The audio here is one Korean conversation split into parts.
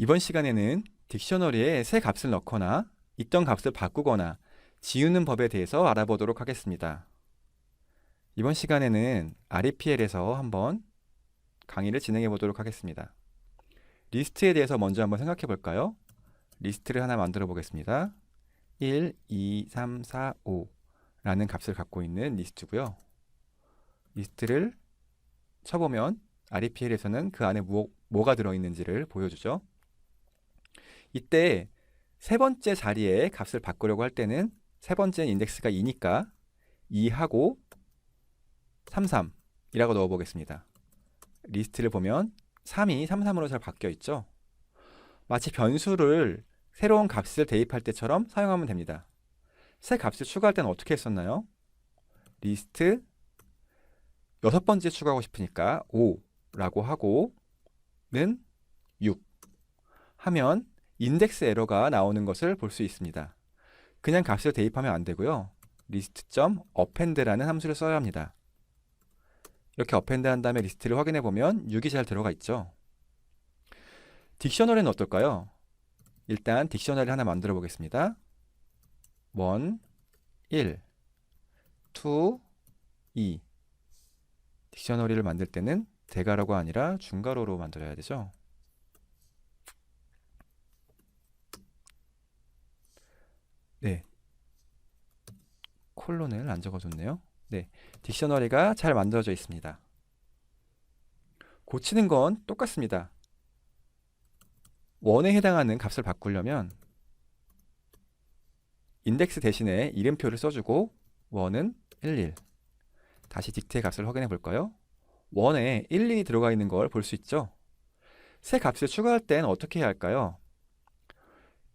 이번 시간에는 딕셔너리에 새 값을 넣거나 있던 값을 바꾸거나 지우는 법에 대해서 알아보도록 하겠습니다. 이번 시간에는 REPL에서 한번 강의를 진행해 보도록 하겠습니다. 리스트에 대해서 먼저 한번 생각해 볼까요? 리스트를 하나 만들어 보겠습니다. 1, 2, 3, 4, 5 라는 값을 갖고 있는 리스트고요. 리스트를 쳐보면 REPL에서는 그 안에 뭐, 뭐가 들어있는지를 보여주죠. 이때 세 번째 자리에 값을 바꾸려고 할 때는 세 번째 인덱스가 2니까 2하고 33이라고 넣어 보겠습니다. 리스트를 보면 3이 33으로 잘 바뀌어 있죠. 마치 변수를 새로운 값을 대입할 때처럼 사용하면 됩니다. 새 값을 추가할 때는 어떻게 했었나요? 리스트 여섯 번째 추가하고 싶으니까 5라고 하고 는 6 하면 인덱스 에러가 나오는 것을 볼 수 있습니다. 그냥 값을 대입하면 안 되고요. list.append라는 함수를 써야 합니다. 이렇게 append 한 다음에 리스트를 확인해 보면 6이 잘 들어가 있죠. 딕셔너리는 어떨까요? 일단 딕셔너리 하나 만들어 보겠습니다. 1, 1, 2, 2 딕셔너리를 만들 때는 대괄호가 아니라 중괄호로 만들어야 되죠. 네. 콜론을 안 적어줬네요. 네. 딕셔너리가 잘 만들어져 있습니다. 고치는 건 똑같습니다. 원에 해당하는 값을 바꾸려면 인덱스 대신에 이름표를 써주고 원은 11 다시 딕트의 값을 확인해 볼까요? 원에 11이 들어가 있는 걸 볼 수 있죠? 새 값을 추가할 땐 어떻게 해야 할까요?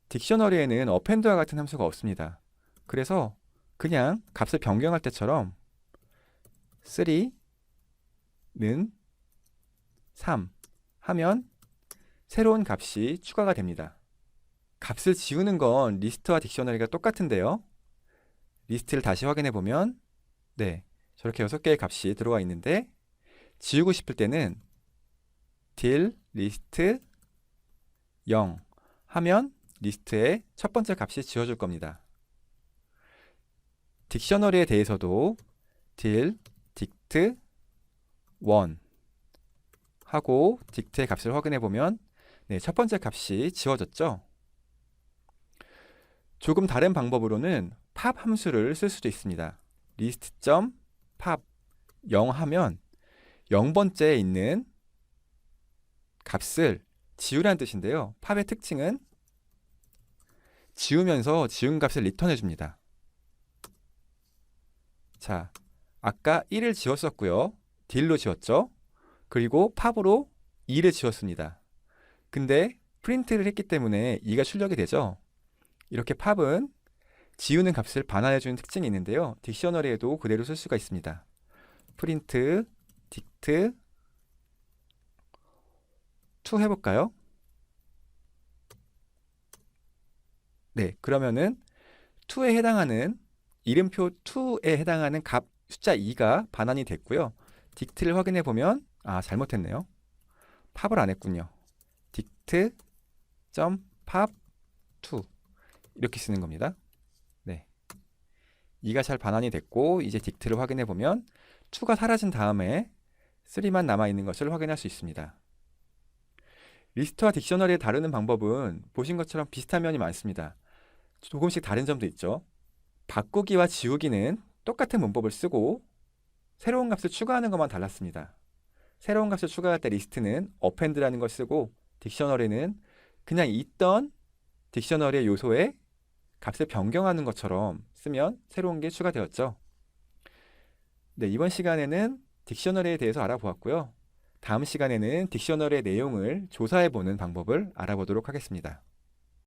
딕셔너리에는 어펜드와 같은 함수가 없습니다. 그래서 그냥 값을 변경할 때처럼 3는 3 하면 새로운 값이 추가가 됩니다. 값을 지우는 건 리스트와 딕셔너리가 똑같은데요. 리스트를 다시 확인해 보면 네, 저렇게 6개의 값이 들어가 있는데 지우고 싶을 때는 딜 리스트 0 하면 리스트의 첫 번째 값이 지워줄 겁니다. 딕셔너리에 대해서도 딜 딕트 1 하고 딕트의 값을 확인해 보면 네, 첫 번째 값이 지워졌죠. 조금 다른 방법으로는 팝 함수를 쓸 수도 있습니다. list.pop 0 하면 0번째에 있는 값을 지우라는 뜻인데요. 팝의 특징은 지우면서 지운 값을 리턴해 줍니다. 자, 아까 1을 지웠었고요. 딜로 지웠죠. 그리고 팝으로 2를 지웠습니다. 근데 프린트를 했기 때문에 2가 출력이 되죠. 이렇게 팝은 지우는 값을 반환해 주는 특징이 있는데요. 딕셔너리에도 그대로 쓸 수가 있습니다. 프린트 딕트 2 해볼까요? 네, 그러면은 2에 해당하는 이름표 2에 해당하는 값 숫자 2가 반환이 됐고요. 딕트를 확인해 보면 아 잘못했네요. 팝을 안 했군요. 딕트 점 팝2 이렇게 쓰는 겁니다. 네, 2가 잘 반환이 됐고 이제 딕트를 확인해 보면 2가 사라진 다음에 3만 남아 있는 것을 확인할 수 있습니다. 리스트와 딕셔너리를 다루는 방법은 보신 것처럼 비슷한 면이 많습니다. 조금씩 다른 점도 있죠. 바꾸기와 지우기는 똑같은 문법을 쓰고 새로운 값을 추가하는 것만 달랐습니다. 새로운 값을 추가할 때 리스트는 append라는 걸 쓰고 딕셔너리는 그냥 있던 딕셔너리의 요소에 값을 변경하는 것처럼 쓰면 새로운 게 추가되었죠. 네, 이번 시간에는 딕셔너리에 대해서 알아보았고요. 다음 시간에는 딕셔너리의 내용을 조사해 보는 방법을 알아보도록 하겠습니다.